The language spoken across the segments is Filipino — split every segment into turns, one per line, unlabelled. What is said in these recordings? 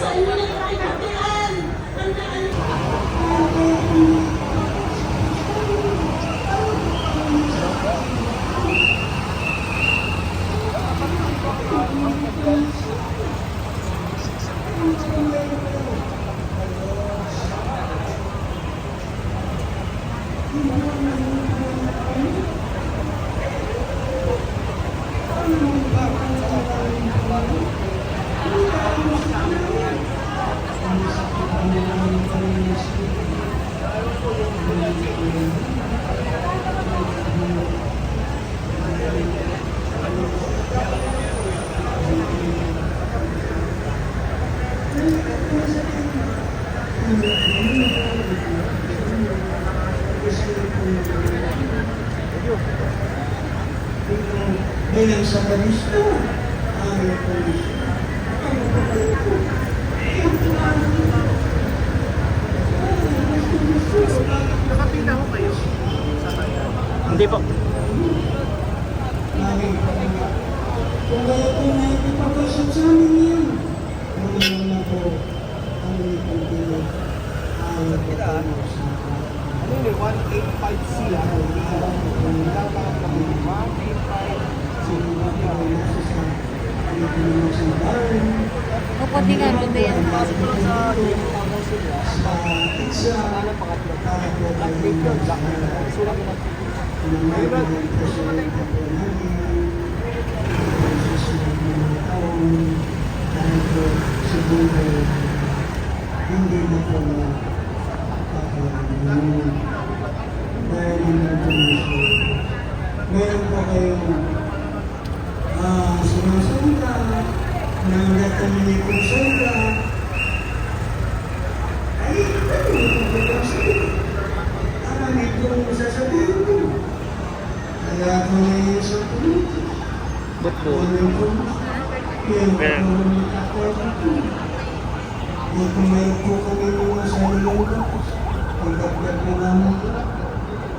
네. Bilang sa kanisto, aming kondisyon. Ano ba kayo po?
Nakapila ko kayo.
Hindi po.
kondisyon. Kung kaya po na ipapagkasap sa amin yan, ano naman na po aming kondisyon. Ayaw po tayo sa
Ano yun eh, 185C ah. Nagkakaroon kami 185C.
Opo, di nga ron din.
Pasok ko lang sa Jamestown na sila. Ano pangatlo? Update yun, black lang. Sulat ko na.
Hindi na po na dahil hindi po Meron po kayong ah, sinasunda, nangat kami po sunda, ay, ano yung pagkakang sabi? Marami pong sasabihin ko. Kaya ako ngayon sa pumunta.
Ba't po?
Ano po Meron. kami nakakita po. Kung kumayo po kami mga sariling batas, pagdagdag na namin.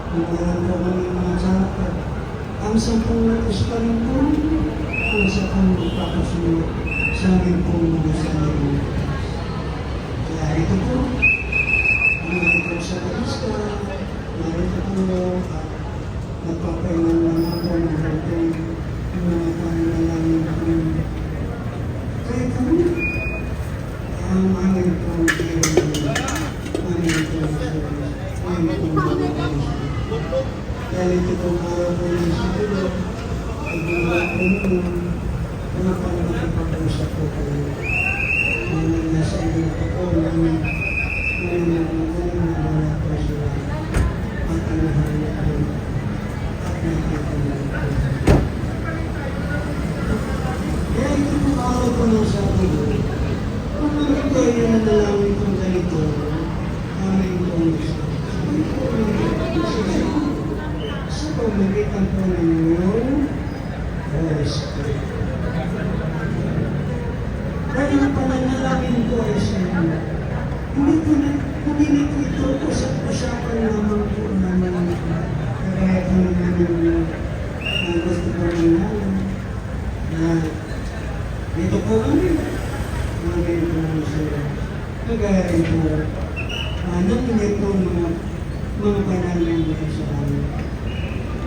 Kung meron po kami mga sakit. Ang sampung natis pa rin kung sa kong magpapasuyo sa amin po mga batas. Kaya ito po, narito sa Kalista, narito po at nagpapahingan lang ako ng yung mga pananalangin ko kayo. Nung nasa iyo pa po, nung nung nung nawala po sila, at anahanap ko, at nakita mo ko. Kaya ito po araw po ng sabi ko, kung kayo na nalangin kong ganito, aming pong sabi ko, sa pamagitan po ninyo, Holy Spirit. Dahil ang pananalangin ko ay sa inyo. Hindi po na, hindi po ito usap-usapan lamang po naman. Kaya po namin na gusto ko rin na dito po kami. Ngayon po sila. Kagaya rin po. Ano hindi po mga mga pananalangin sa amin.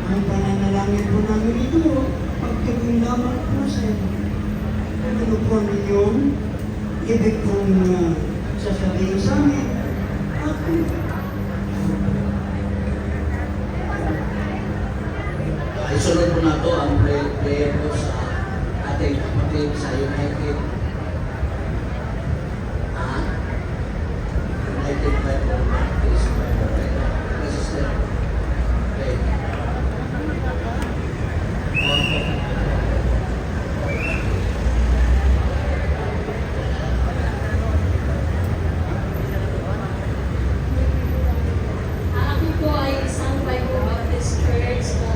Ang pananalangin po namin ito, pagtagong lamang po sa. Ano po ninyong ibig kong uh, sasabihin sa amin? Ako.
Ay, sunod po na to ang prayer, prayer po sa ating kapatid sa United. Ah, United Bible Baptist Bible Resistant. Okay. Opo.
Ako po ay isang Bible Baptist Church na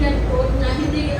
isang po kahihiyan po na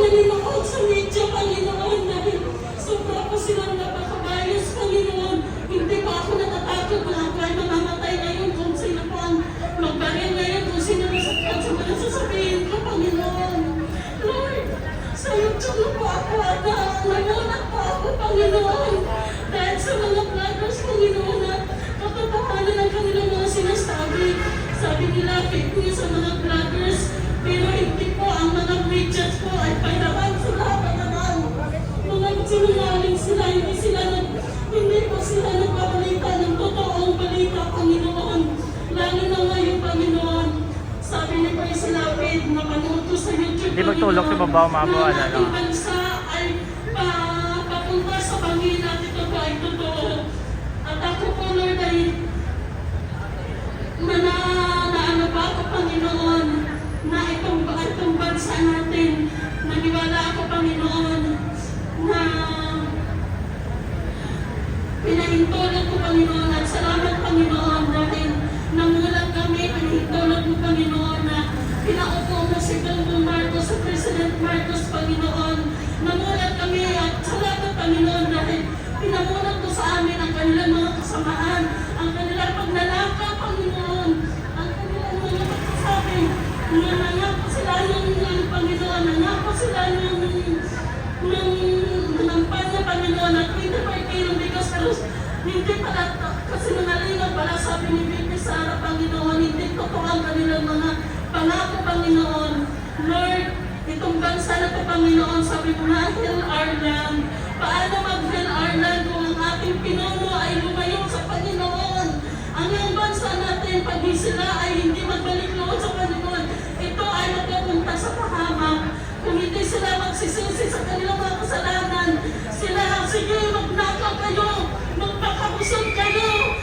Panginoon, sa medyo, Panginoon, dahil sobra ko silang napakabayos, Panginoon. Hindi pa ako natatakot, mga kaya mamamatay ngayon kung sino pa ang magbaril ngayon, kung sino nasaktan sa mga sasabihin ko, Panginoon. Lord, sa iyo tulong po ako at nangunak po ako, Panginoon. Dahil sa mga vloggers, Panginoon, at katotohanan ang kanilang mga sinasabi. Sabi nila, fake news sa mga vloggers, pero hindi preachers po ay pairaman sila, pairaman. Mga sinungaling sila, hindi sila nag, hindi po sila nagbabalita ng totoong balita, Panginoon. Lalo na ngayon, Panginoon. Sabi ni Praise Lapid, ko sa YouTube,
Hindi magtulog si Babaw,
ating
lang.
bansa ay pa, papunta sa Panginoon at ito po ay totoo. At ako po, Lord, ay na, na, na ano ba ako, Panginoon, na itong, itong bansa natin, naniwala ako, Panginoon, na pinahintulot ko, Panginoon, at salamat, Panginoon, dahil namulat kami, pinahintulot mo, Panginoon, na pinaupo mo si Bongbong Marcos, sa President Marcos, Panginoon. Namulat kami at salamat, Panginoon, dahil pinamulat mo sa amin ang kanilang mga kasamaan, ang kanilang pagnanakaw, Panginoon, ang kanilang mga pagsasabi, na nangako sila ng, ng Panginoon, nangako sila ng ng nampanya Panginoon at hindi pala kasi nangalingan pala sabi ni Bibi Sara Panginoon hindi totoo ang kanilang mga pangako Panginoon. Lord itong bansa na to Panginoon sabi mo na Hill Ireland paano mag Hill Ireland kung ang ating pinuno ay lumayo sa Panginoon? Ang iyong bansa natin pag sila ay hindi magbalik loob sa Panginoon ito ay magpupunta sa pahamak. Kung hindi sila magsisisi sa kanilang mga kasalanan, sila, sige, magnakaw kayo, Busog kayo!